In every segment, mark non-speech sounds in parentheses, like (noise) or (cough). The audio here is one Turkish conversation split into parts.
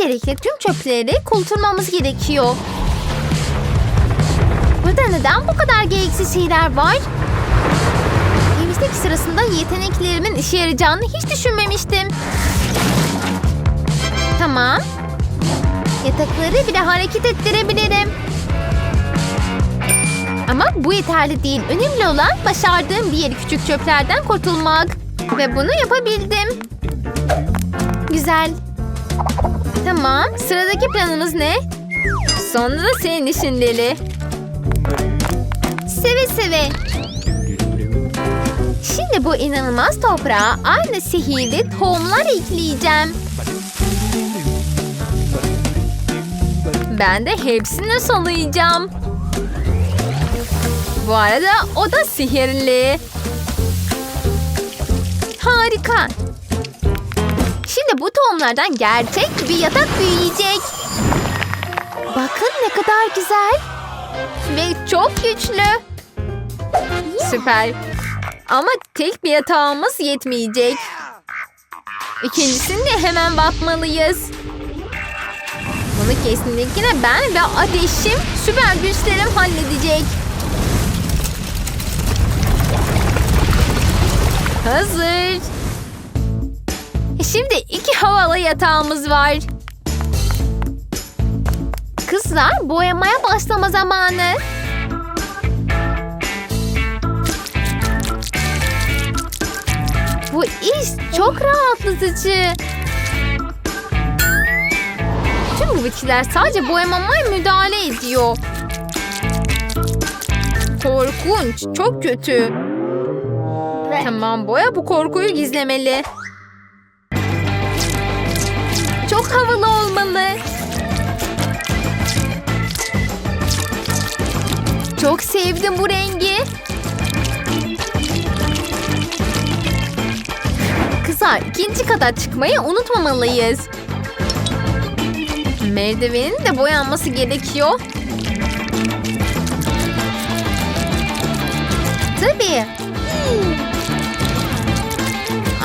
Öncelikle tüm çöpleri kurtulmamız gerekiyor. Burada neden bu kadar gereksiz şeyler var? Temizlik sırasında yeteneklerimin işe yarayacağını hiç düşünmemiştim. Tamam. Yatakları bile hareket ettirebilirim. Ama bu yeterli değil. Önemli olan başardığım diğer küçük çöplerden kurtulmak. Ve bunu yapabildim. Güzel. Tamam. Sıradaki planımız ne? Sonra da senin işin Leli. Seve seve. Şimdi bu inanılmaz toprağa aynı sihirli tohumlar ekleyeceğim. Ben de hepsini salayacağım. Bu arada o da sihirli. Harika. Şimdi bu tohumlardan gerçek bir yatak büyüyecek. Bakın ne kadar güzel. Ve çok güçlü. Süper. Ama tek bir yatağımız yetmeyecek. İkincisini de hemen bakmalıyız. Bunu kesinlikle ben ve ateşim süper güçlerim halledecek. Hazır. Şimdi iki havalı yatağımız var. Kızlar boyamaya başlama zamanı. Bu iş çok rahatlatıcı. Tüm bu bitkiler sadece boyamama müdahale ediyor. Korkunç, çok kötü. Tamam boya bu korkuyu gizlemeli. Çok sevdim bu rengi. Kızlar ikinci kata çıkmayı unutmamalıyız. Merdivenin de boyanması gerekiyor. Tabii.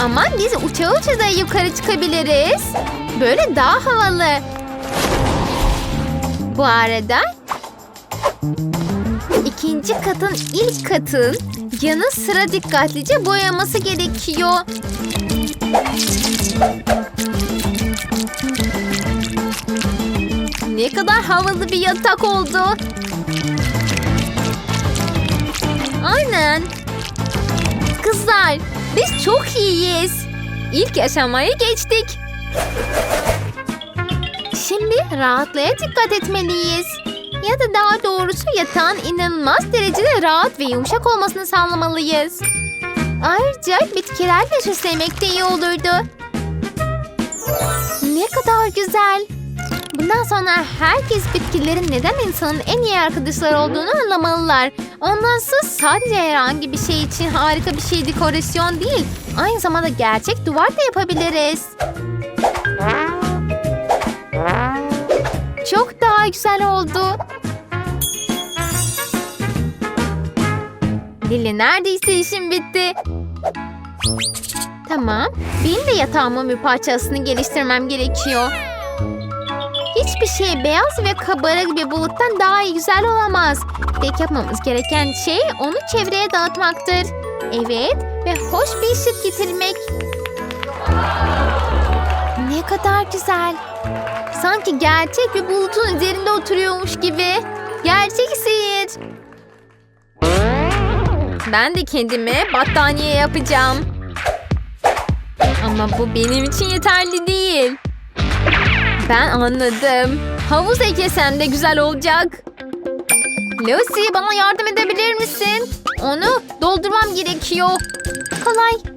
Ama biz uça uça yukarı çıkabiliriz. Böyle daha havalı. Bu arada ikinci katın ilk katın yanı sıra dikkatlice boyaması gerekiyor. Ne kadar havalı bir yatak oldu. Aynen. Kızlar, biz çok iyiyiz. İlk aşamayı geçtik. Şimdi rahatlığa dikkat etmeliyiz. Ya da daha doğrusu yatağın inanılmaz derecede rahat ve yumuşak olmasını sağlamalıyız. Ayrıca bitkilerle süslemek de iyi olurdu. Ne kadar güzel. Bundan sonra herkes bitkilerin neden insanın en iyi arkadaşları olduğunu anlamalılar. Onlansız sadece herhangi bir şey için harika bir şey dekorasyon değil. Aynı zamanda gerçek duvar da yapabiliriz. Çok daha güzel oldu. Lili neredeyse işim bitti. Tamam. Benim de yatağımın bir parçasını geliştirmem gerekiyor. Hiçbir şey beyaz ve kabarık bir buluttan daha güzel olamaz. Tek yapmamız gereken şey onu çevreye dağıtmaktır. Evet ve hoş bir ışık getirmek. Ne kadar güzel. Sanki gerçek bir bulutun üzerinde oturuyormuş gibi. Gerçek sihir. Ben de kendime battaniye yapacağım. Ama bu benim için yeterli değil. Ben anladım. Havuz eklesem de güzel olacak. Lucy bana yardım edebilir misin? Onu doldurmam gerekiyor. Kolay.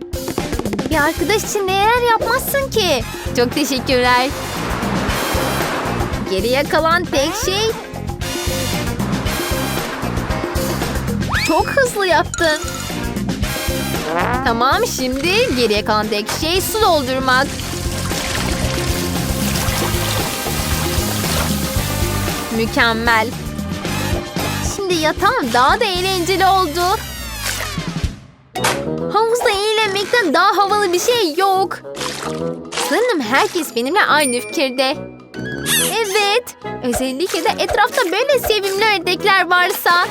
Bir arkadaş için neler yapmazsın ki? Çok teşekkürler. Geriye kalan tek şey... Çok hızlı yaptın. Tamam şimdi geriye kalan tek şey su doldurmak. Mükemmel. Şimdi yatağım daha da eğlenceli oldu. Havuzda eğlenmekten daha havalı bir şey yok. Sanırım herkes benimle aynı fikirde. Evet. Özellikle de etrafta böyle sevimli ördekler varsa.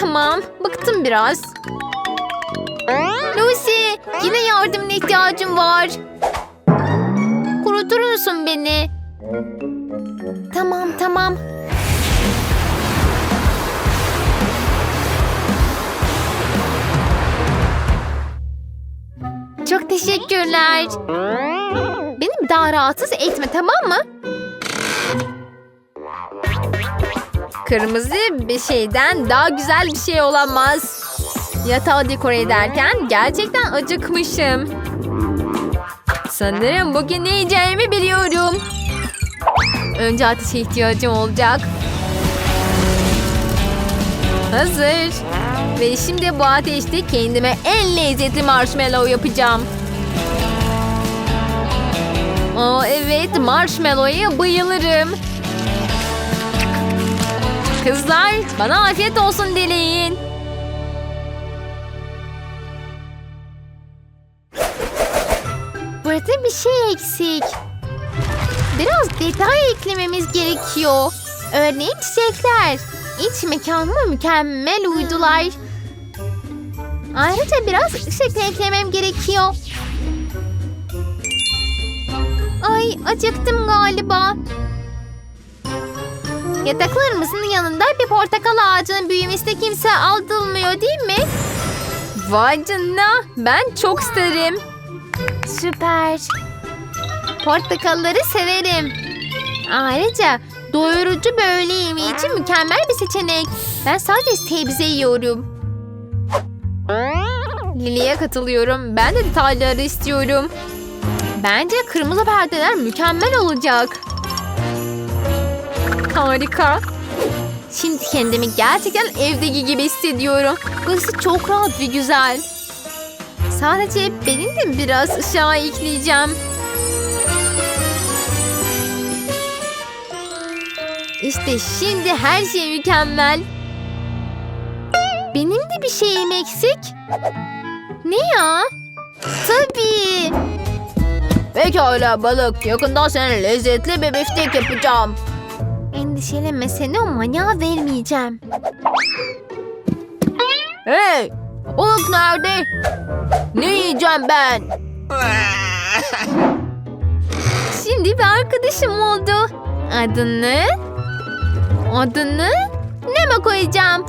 Tamam. Bıktım biraz. Lucy. Yine yardımına ihtiyacım var. Kurutur musun beni? Tamam tamam. Çok teşekkürler. Beni daha rahatsız etme tamam mı? Kırmızı bir şeyden daha güzel bir şey olamaz. Yatağı dekore ederken gerçekten acıkmışım. Sanırım bugün ne yiyeceğimi biliyorum. Önce ateşe ihtiyacım olacak. Hazır. Ve şimdi bu ateşte kendime en lezzetli marshmallow yapacağım. Aa evet marshmallow'a bayılırım. Kızlar bana afiyet olsun dileyin. Burada bir şey eksik. Biraz detay eklememiz gerekiyor. Örneğin çiçekler. İç mekanıma mükemmel uydular. Ayrıca biraz ışık eklemem gerekiyor. Ay acıktım galiba. Yataklarımızın yanında bir portakal ağacının büyümesi de kimse aldırmıyor değil mi? Vay canına ben çok isterim. Süper. Portakalları severim. Ayrıca doyurucu bir öğle yemeği için mükemmel bir seçenek. Ben sadece sebze yiyorum. Lili'ye katılıyorum. Ben de detayları istiyorum. Bence kırmızı perdeler mükemmel olacak. Harika. Şimdi kendimi gerçekten evdeki gibi hissediyorum. Burası çok rahat ve güzel. Sadece benim de biraz ışığa ekleyeceğim. İşte şimdi her şey mükemmel. Benim de bir şeyim eksik. Ne ya? Tabii. Pekala balık. Yakında sana lezzetli bir biftek yapacağım. Endişelenme seni o manyağa vermeyeceğim. Hey! Balık nerede? Ne yiyeceğim ben? Şimdi bir arkadaşım oldu. Adını? Adını ne mi koyacağım?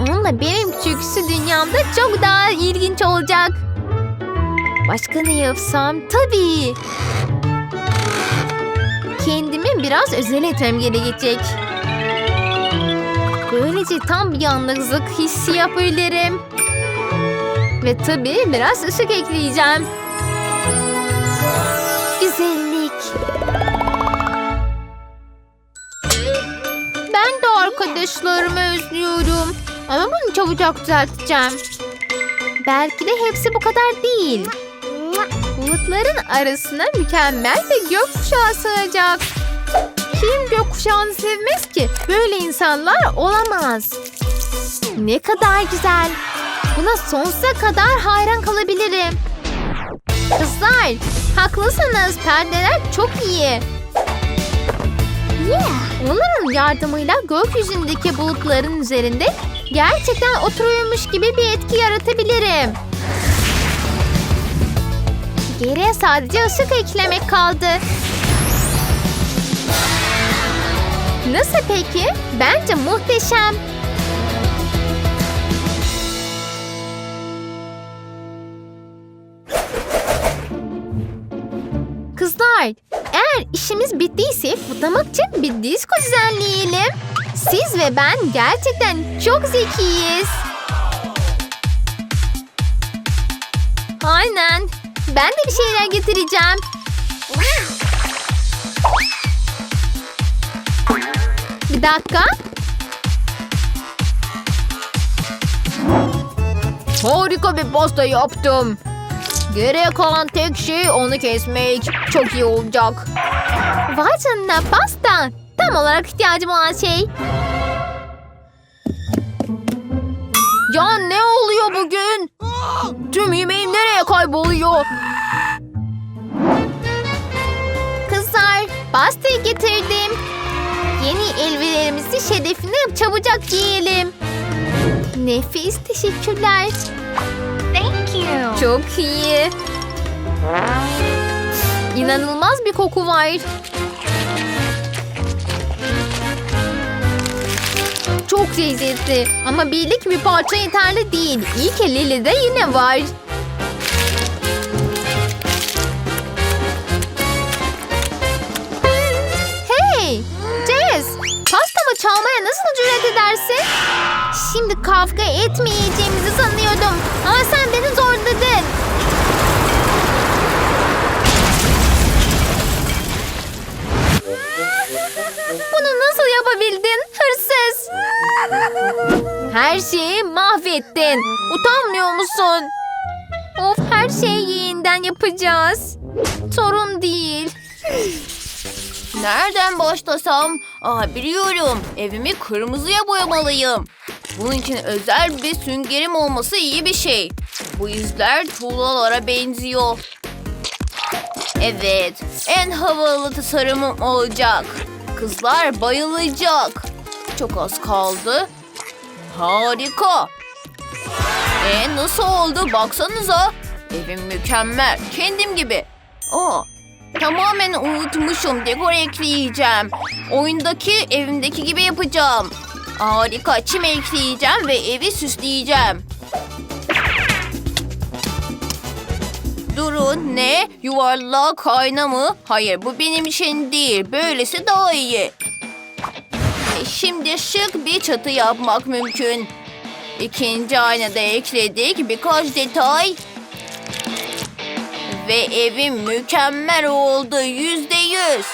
Onunla benim küçüksü dünyamda çok daha ilginç olacak. Başka ne yapsam? Tabii. Kendimi biraz özel etmem gerekecek. Böylece tam bir yalnızlık hissi yapabilirim. Ve tabii biraz ışık ekleyeceğim. Güzellik. Ben de arkadaşlarımı özlüyorum. Ama bunu çabucak düzelteceğim. Belki de hepsi bu kadar değil. Bulutların arasına mükemmel bir gökkuşağı sığacak. Kim gökkuşağını sevmez ki? Böyle insanlar olamaz. Ne kadar güzel. Buna sonsuza kadar hayran kalabilirim. Kızlar, haklısınız. Perdeler çok iyi. Onların yardımıyla gökyüzündeki bulutların üzerinde gerçekten oturuyormuş gibi bir etki yaratabilirim. Geriye sadece ışık eklemek kaldı. Nasıl peki? Bence muhteşem. Kızlar, eğer işimiz bittiyse kutlamak için bir disko düzenleyelim. Siz ve ben gerçekten çok zekiyiz. Aynen. Ben de bir şeyler getireceğim. Bir dakika. Harika bir pasta yaptım. Geriye kalan tek şey onu kesmek. Çok iyi olacak. Vay canına pasta. Tam olarak ihtiyacım olan şey. Ya ne oluyor bugün? Tüm yemeğim nereye kayboluyor? Kızlar, Pastayı getirdim. Yeni elbiselerimizi şerefine çabucak giyelim. Nefis teşekkürler. Thank you. Çok iyi. İnanılmaz bir koku var. Çok lezzetli ama birlik bir parça yeterli değil. İyi ki Lily'de yine var. Hey! Jess! Pastamı çalmaya nasıl cüret edersin? Şimdi kavga etmeyeceğimizi sanıyordum. Ama sen beni zorladın. Bunu nasıl yapabildin hırsız? Her şeyi mahvettin. Utanmıyor musun? Of her şeyi yeniden yapacağız. Sorun değil. Nereden başlasam? Aa biliyorum. Evimi kırmızıya boyamalıyım. Bunun için özel bir süngerim olması iyi bir şey. Bu izler tuğlalara benziyor. Evet, en havalı tasarımım olacak. Kızlar bayılacak. Çok az kaldı. Harika. E nasıl oldu? Baksanıza. Evim mükemmel. Kendim gibi. Aa, tamamen unutmuşum. Dekor ekleyeceğim. Oyundaki evimdeki gibi yapacağım. Harika. Çim ekleyeceğim ve evi süsleyeceğim. Durun ne? Yuvarlak ayna mı? Hayır bu benim için değil. Böylesi daha iyi. E, Şimdi şık bir çatı yapmak mümkün. İkinci aynada ekledik birkaç detay. Ve evim mükemmel oldu yüzde yüz.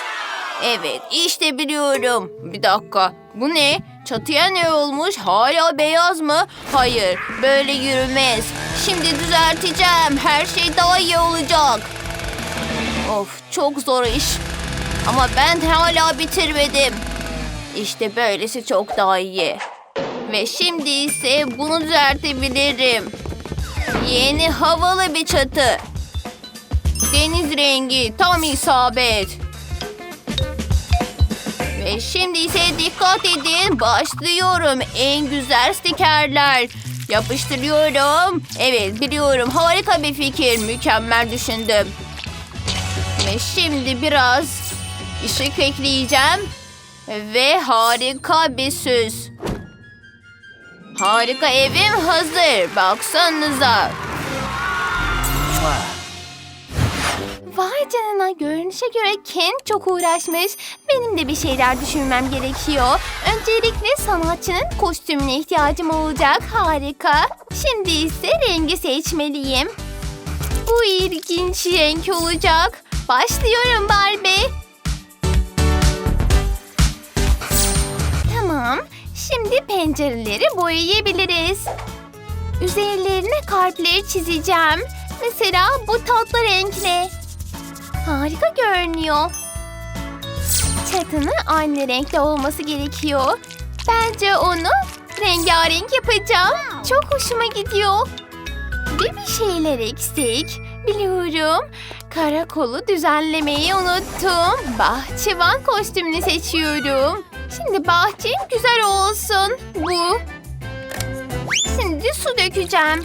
Evet işte biliyorum. Bir dakika bu ne? Çatıya ne olmuş? Hala beyaz mı? Hayır böyle yürümez. Şimdi düzelteceğim. Her şey daha iyi olacak. Of çok zor iş. Ama ben hala bitirmedim. İşte böylesi çok daha iyi. Ve şimdi ise bunu düzeltebilirim. Yeni havalı bir çatı. Deniz rengi tam isabet. Şimdi ise dikkat edin. Başlıyorum. En güzel stikerler. Yapıştırıyorum. Evet biliyorum harika bir fikir. Mükemmel düşündüm. Ve şimdi biraz ışık ekleyeceğim. Ve harika bir süs. Harika evim hazır. Baksanıza. Vay canına görünüşe göre Ken çok uğraşmış. Benim de bir şeyler düşünmem gerekiyor. Öncelikle sanatçının kostümüne ihtiyacım olacak. Harika. Şimdi ise rengi seçmeliyim. Bu ilginç renk olacak. Başlıyorum Barbie. Tamam. Şimdi pencereleri boyayabiliriz. Üzerlerine kalpleri çizeceğim. Mesela bu tatlı renkle. Harika görünüyor. Çatının aynı renkte olması gerekiyor. Bence onu rengarenk yapacağım. Çok hoşuma gidiyor. Bir bir şeyler eksik. Biliyorum. Karakolu düzenlemeyi unuttum. Bahçıvan kostümünü seçiyorum. Şimdi bahçem güzel olsun. Bu. Şimdi su dökeceğim.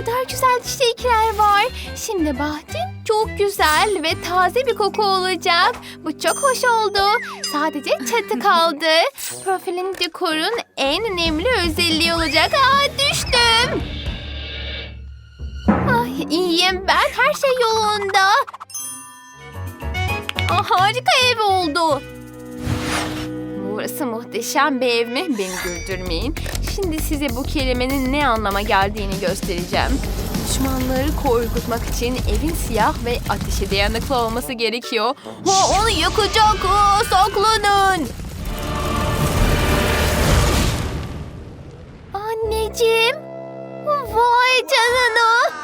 Kadar güzel çiçekler var. Şimdi bahçem çok güzel ve taze bir koku olacak. Bu çok hoş oldu. Sadece çatı (laughs) kaldı. Profilin dekorun en önemli özelliği olacak. Aa düştüm. Ay iyiyim ben. Her şey yolunda. Aa, harika ev oldu. Burası muhteşem bir ev mi? Beni güldürmeyin. Şimdi size bu kelimenin ne anlama geldiğini göstereceğim. Düşmanları korkutmak için evin siyah ve ateşe dayanıklı olması gerekiyor. Ha, onu yakacak. Saklanın. Anneciğim. Vay canına.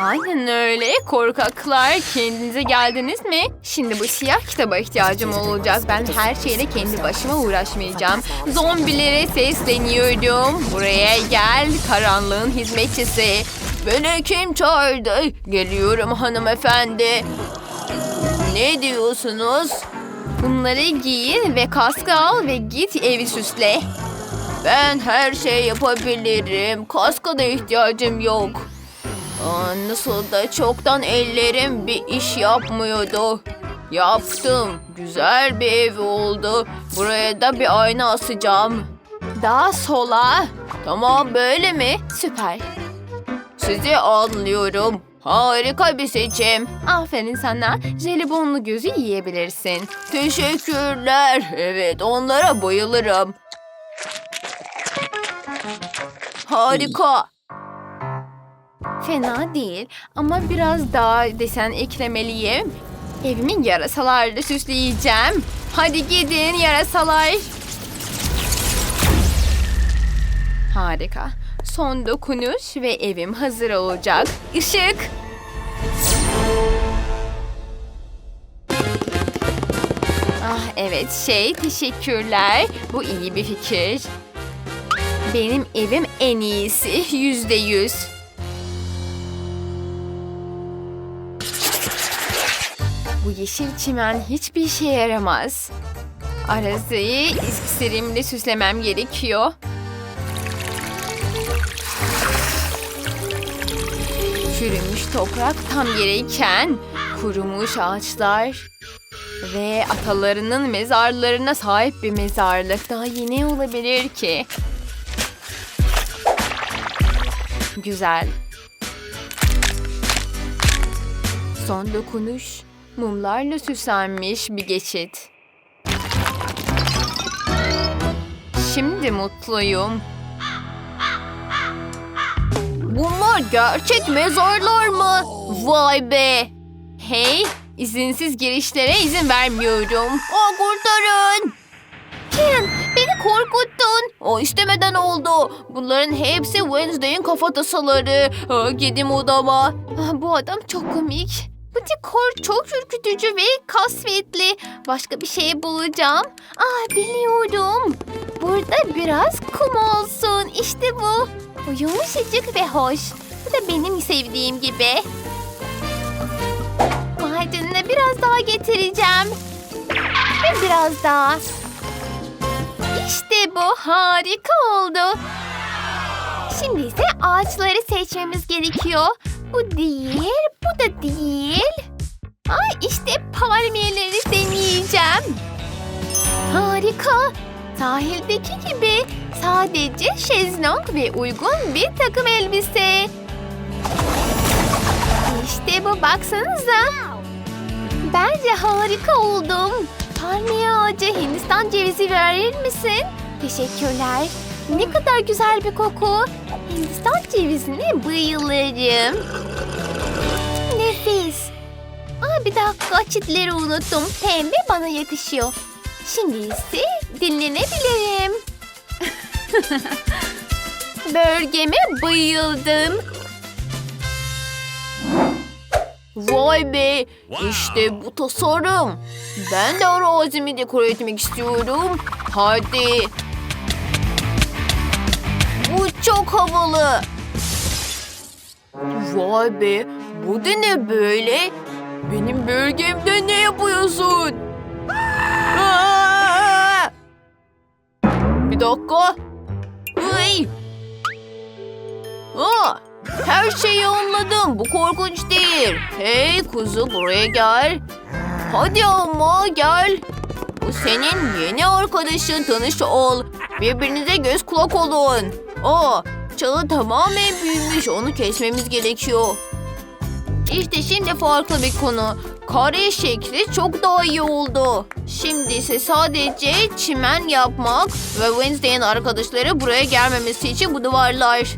Aynen öyle. Korkaklar kendinize geldiniz mi? Şimdi bu siyah kitaba ihtiyacım olacak. Ben her şeyle kendi başıma uğraşmayacağım. Zombilere sesleniyorum. Buraya gel karanlığın hizmetçisi. Beni kim çağırdı? Geliyorum hanımefendi. Ne diyorsunuz? Bunları giyin ve kaskı al ve git evi süsle. Ben her şey yapabilirim. Kaska da ihtiyacım yok. Aa, nasıl da çoktan ellerim bir iş yapmıyordu. Yaptım. Güzel bir ev oldu. Buraya da bir ayna asacağım. Daha sola. Tamam böyle mi? Süper. Sizi anlıyorum. Harika bir seçim. Aferin sana. Jelibonlu gözü yiyebilirsin. Teşekkürler. Evet onlara bayılırım. Harika. Fena değil ama biraz daha desen eklemeliyim. Evimin yarasalarla süsleyeceğim. Hadi gidin yarasalar. Harika. Son dokunuş ve evim hazır olacak. Işık. Ah evet şey teşekkürler. Bu iyi bir fikir. Benim evim en iyisi yüzde yüz. Bu yeşil çimen hiçbir işe yaramaz. Arazayı iksirimle süslemem gerekiyor. Çürümüş toprak tam gereken kurumuş ağaçlar ve atalarının mezarlarına sahip bir mezarlık daha yeni olabilir ki. Güzel. Son dokunuş mumlarla süslenmiş bir geçit. Şimdi mutluyum. Bunlar gerçek mezarlar mı? Vay be! Hey, izinsiz girişlere izin vermiyorum. Aa, kurtarın! Ken, beni korkuttun. O istemeden oldu. Bunların hepsi Wednesday'in kafatası. Aa, Gidim odama. Ah, Bu adam çok komik. Bu dekor çok ürkütücü ve kasvetli. Başka bir şey bulacağım. Ah biliyorum. Burada biraz kum olsun. İşte bu. Bu yumuşacık ve hoş. Bu da benim sevdiğim gibi. Canına biraz daha getireceğim. Ve biraz daha. İşte bu harika oldu. Şimdi ise ağaçları seçmemiz gerekiyor. Bu değil, bu da değil. Ay işte palmiyeleri deneyeceğim. Harika. Sahildeki gibi sadece şezlong ve uygun bir takım elbise. İşte bu baksanıza. Bence harika oldum. Palmiye ağacı Hindistan cevizi verir misin? Teşekkürler. Ne kadar güzel bir koku. Hindistan cevizine bayılırım. Nefis. Aa, bir dakika çitleri unuttum. Pembe bana yakışıyor. Şimdi ise dinlenebilirim. (laughs) Bölgeme bayıldım. Vay be! İşte bu tasarım. Ben de arazimi dekore etmek istiyorum. Hadi. Bu çok havalı. Vay be! Bu da ne böyle? Benim bölgemde ne yapıyorsun? Bir dakika. Ay! Aa, her şeyi anladım. Bu korkunç değil. Hey kuzu buraya gel. Hadi ama gel. Bu senin yeni arkadaşın tanış ol. Birbirinize göz kulak olun. Aa, çalı tamamen büyümüş. Onu kesmemiz gerekiyor. İşte şimdi farklı bir konu. Kare şekli çok daha iyi oldu. Şimdi ise sadece çimen yapmak ve Wednesday'in arkadaşları buraya gelmemesi için bu duvarlar.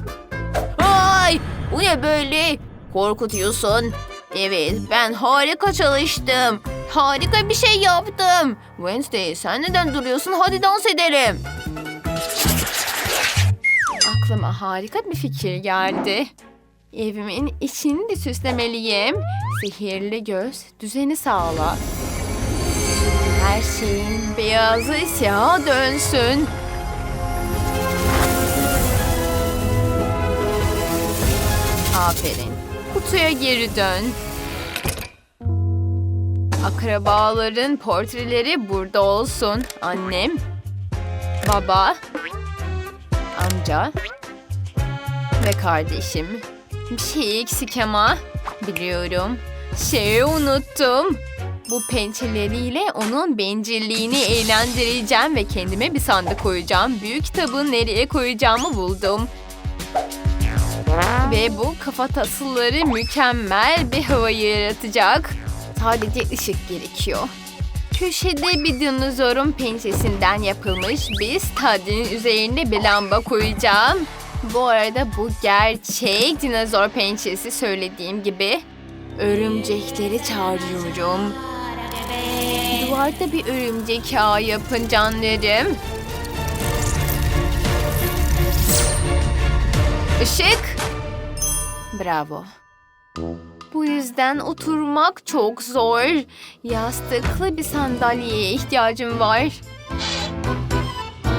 Ay! Bu ne böyle? Korkutuyorsun. Evet, ben harika çalıştım. Harika bir şey yaptım. Wednesday, sen neden duruyorsun? Hadi dans edelim. Aklıma harika bir fikir geldi. Evimin içini de süslemeliyim. Sihirli göz düzeni sağla. Her şeyin beyazı siyaha dönsün. Aferin. Kutuya geri dön. Akrabaların portreleri burada olsun. Annem, baba, amca ve kardeşim. Bir şey eksik ama. Biliyorum. Şeyi unuttum. Bu pençeleriyle onun bencilliğini eğlendireceğim ve kendime bir sandık koyacağım. Büyük kitabı nereye koyacağımı buldum. Ve bu kafatasıları mükemmel bir hava yaratacak. Sadece ışık gerekiyor. Köşede bir dinozorun pençesinden yapılmış bir stadyumun üzerinde bir lamba koyacağım. Bu arada bu gerçek dinozor pençesi söylediğim gibi. Örümcekleri çağırıyorum. Duvarda bir örümcek ağı yapın canlarım. Işık. Bravo. Bu yüzden oturmak çok zor. Yastıklı bir sandalyeye ihtiyacım var.